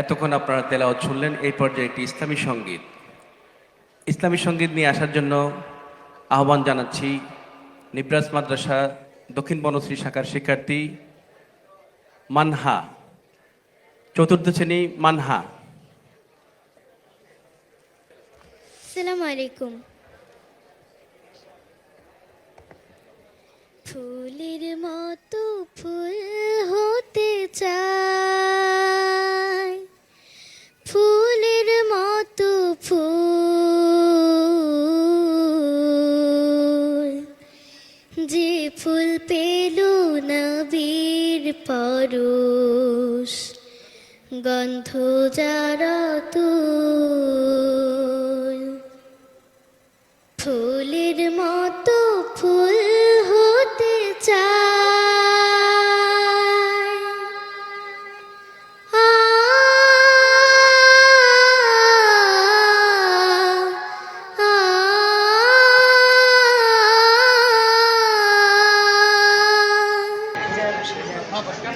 এতক্ষণ আপনারা তেলাও শুনলেন এই পর্যায়ে একটি ইসলামী সংগীত। ইসলামী সংগীত নিয়ে আসার জন্য আহ্বান জানাচ্ছি নিব্রাস মাদ্রাসা দক্ষিণ বনশ্রী শাখার শিক্ষার্থী মানহা, চতুর্থ শ্রেণি মানহা। আসসালামু আলাইকুম। যে ফুল পেল নবীর পরশ গন্ধ যারা ফুলের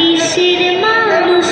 বিশ্বের মানুষ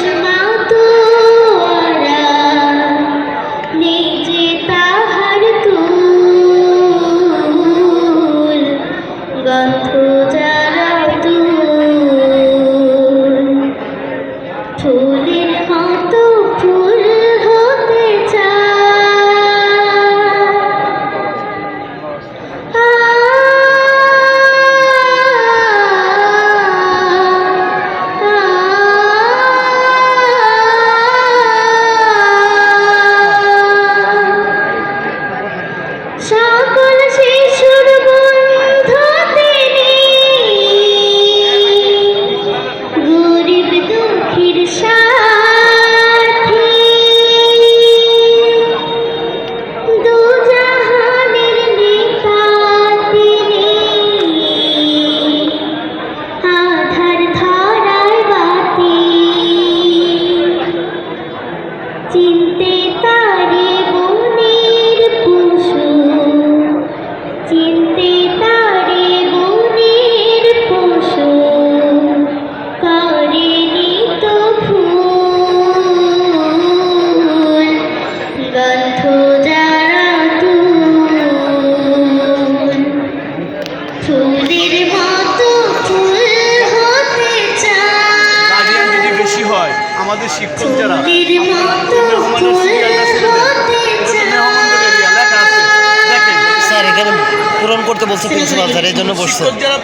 লেখা আছে দেখেন। স্যার এখানে পূরণ করতে বলছে প্রিন্সিপাল স্যার এই জন্য বসছে। যারা